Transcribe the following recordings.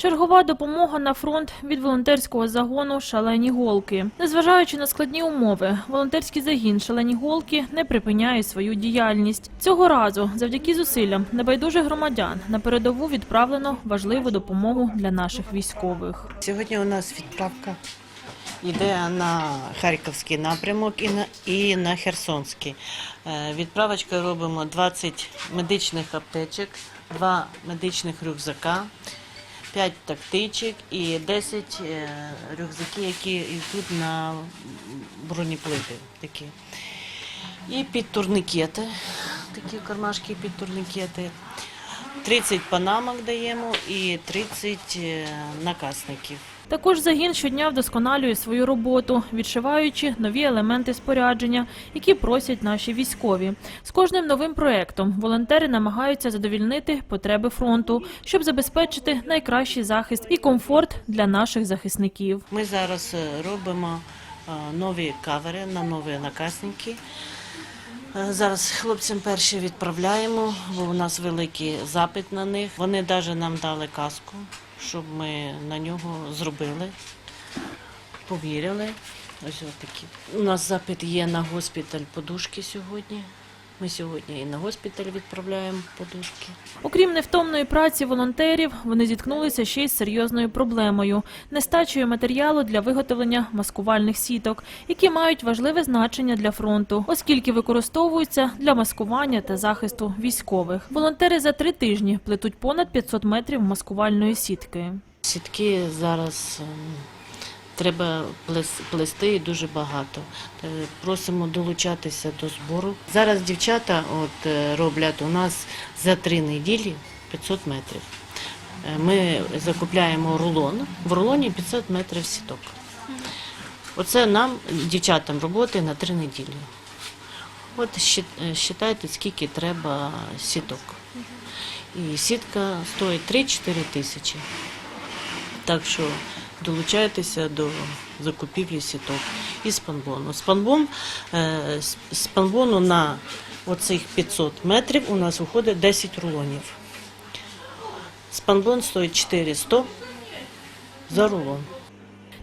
Чергова допомога на фронт від волонтерського загону Шалені голки. Незважаючи на складні умови, волонтерський загін Шалені голки не припиняє свою діяльність. Цього разу, завдяки зусиллям небайдужих громадян, на передову відправлено важливу допомогу для наших військових. Сьогодні у нас відправка йде на Харківський напрямок і на, і на Херсонський. Е, Відправочкою робимо 20 медичних аптечок, 2 медичних рюкзака, 5 тактичок і 10 е, рюкзаків, які йдуть на бронеплити. Такі. І під турникети, такі кармашки під турникети. 30 панамок даємо і 30 е, накасників. Також загін щодня вдосконалює свою роботу, відшиваючи нові елементи спорядження, які просять наші військові. З кожним новим проектом волонтери намагаються задовільнити потреби фронту, щоб забезпечити найкращий захист і комфорт для наших захисників. Ми зараз е, робимо е, нові кавери на нові накасники. Е, Зараз хлопцям перші відправляємо, бо у нас великий запит на них. Вони навіть нам дали каску, щоб ми на нього зробили, повірили. Ось такі. У нас запит є на госпіталь подушки сьогодні. Ми сьогодні і на госпіталь відправляємо подушки. Окрім невтомної праці волонтерів, вони зіткнулися ще й з серйозною проблемою нестачею матеріалу для виготовлення маскувальних сіток, які мають важливе значення для фронту, оскільки використовуються для маскування та захисту військових. Волонтери за три тижні плетуть понад 500 метрів маскувальної сітки. Сітки зараз ем, треба плес- плести дуже багато. Е, Просимо долучатися до збору. Зараз дівчата от, е, роблять у нас за три неділі 500 метрів. Е, Ми закупляємо рулон. В рулоні 500 метрів сіток. Оце нам, дівчатам, роботи на три неділі. От щит- е, скільки треба сіток. І сітка стоїть 3-4 тисячі. Так що долучайтеся до закупівлі сіток і спанбону. Спанбон, е, спанбону на оцих 500 метрів у нас виходить 10 рулонів. Спанбон стоїть 400 за рулон.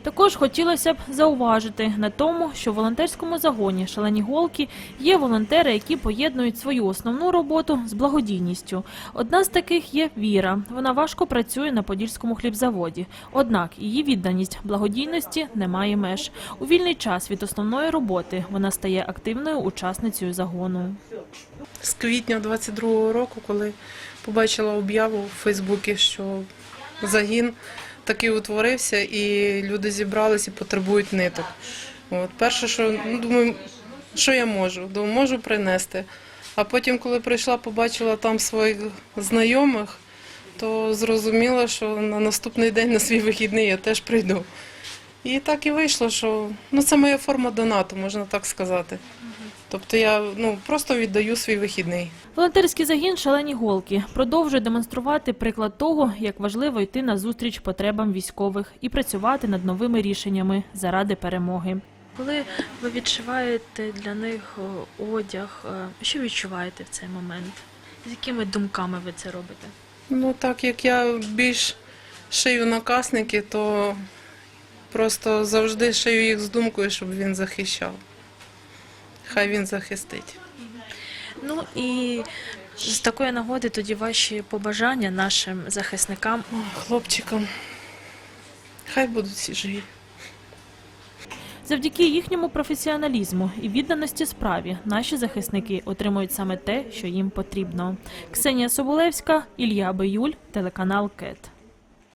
Також хотілося б зауважити на тому, що в волонтерському загоні шалені голки є волонтери, які поєднують свою основну роботу з благодійністю. Одна з таких є Віра. Вона важко працює на подільському хлібзаводі. Однак її відданість благодійності не має меж. У вільний час від основної роботи вона стає активною учасницею загону. з квітня 22-го року, коли побачила об'яву у Фейсбуці, що загін такий утворився, і люди зібрались і потребують ниток. От перше, що ну, думаю, що я можу? Думаю, можу принести. А потім, коли прийшла, побачила там своїх знайомих, то зрозуміла, що на наступний день на свій вихідний я теж прийду. І так і вийшло, що ну, це моя форма донату, можна так сказати. Тобто я ну, просто віддаю свій вихідний. Волонтерський загін Шалені голки продовжує демонструвати приклад того, як важливо йти на зустріч потребам військових і працювати над новими рішеннями заради перемоги. Коли ви відшиваєте для них одяг, е, що відчуваєте в цей момент? З якими думками ви це робите? Ну, так як я більш шию накасники, то просто завжди шию їх з думкою, щоб він захищав. Хай він захистить. Ну і з такої нагоди тоді ваші побажання нашим захисникам. Хлопчикам, хай будуть всі живі. Завдяки їхньому професіоналізму і відданості справі наші захисники отримують саме те, що їм потрібно. Ксенія Соболевська, Ілля Биюль, телеканал КЕТ.